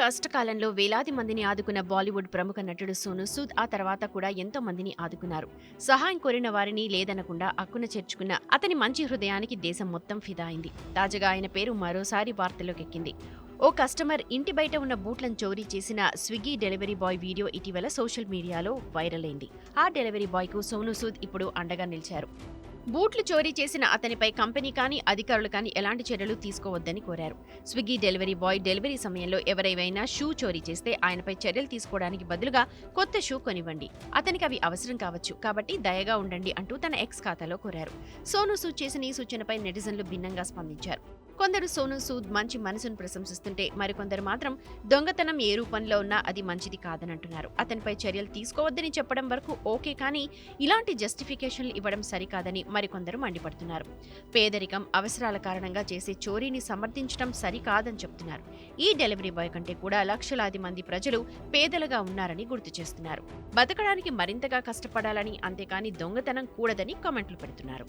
కష్టకాలంలో వేలాది మందిని ఆదుకున్న బాలీవుడ్ ప్రముఖ నటుడు సోను సూద్ ఆ తర్వాత కూడా ఎంతో మందిని ఆదుకున్నారు. సహాయం కోరిన వారిని లేదనకుండా అక్కున చేర్చుకున్న అతని మంచి హృదయానికి దేశం మొత్తం ఫిదా అయింది. తాజాగా ఆయన పేరు మరోసారి వార్తల్లోకెక్కింది. ఓ కస్టమర్ ఇంటి బయట ఉన్న బూట్లను చోరీ చేసిన స్విగ్గీ డెలివరీ బాయ్ వీడియో ఇటీవల సోషల్ మీడియాలో వైరల్ అయింది. ఆ డెలివరీ బాయ్కు సోను సూద్ ఇప్పుడు అండగా నిలిచారు. బూట్లు చోరీ చేసిన అతనిపై కంపెనీ కానీ అధికారులు కానీ ఎలాంటి చర్యలు తీసుకోవద్దని కోరారు. స్విగ్గీ డెలివరీ బాయ్ డెలివరీ సమయంలో ఎవరైవైనా షూ చోరీ చేస్తే ఆయనపై చర్యలు తీసుకోవడానికి బదులుగా కొత్త షూ కొనివ్వండి. అతనికి అవి అవసరం కావచ్చు. కాబట్టి దయగా ఉండండి అంటూ తన ఎక్స్ ఖాతాలో కోరారు. సోను సూద్ చేసిన ఈ సూచనపై నెటిజన్లు భిన్నంగా స్పందించారు. కొందరు సోను సూద్ మంచి మనసును ప్రశంసిస్తుంటే మరికొందరు మాత్రం దొంగతనం ఏ రూపంలో ఉన్నా అది మంచిది కాదనంటున్నారు. అతనిపై చర్యలు తీసుకోవద్దని చెప్పడం వరకు ఓకే కానీ ఇలాంటి జస్టిఫికేషన్లు ఇవ్వడం సరికాదని మరికొందరు మండిపడుతున్నారు. పేదరికం అవసరాల కారణంగా చేసే చోరీని సమర్థించడం సరికాదని చెప్తున్నారు. ఈ డెలివరీ బాయ్ కంటే కూడా లక్షలాది మంది ప్రజలు పేదలుగా ఉన్నారని గుర్తు చేస్తున్నారు. బతకడానికి మరింతగా కష్టపడాలని అంతేకాని దొంగతనం కూడదని కామెంట్లు పెడుతున్నారు.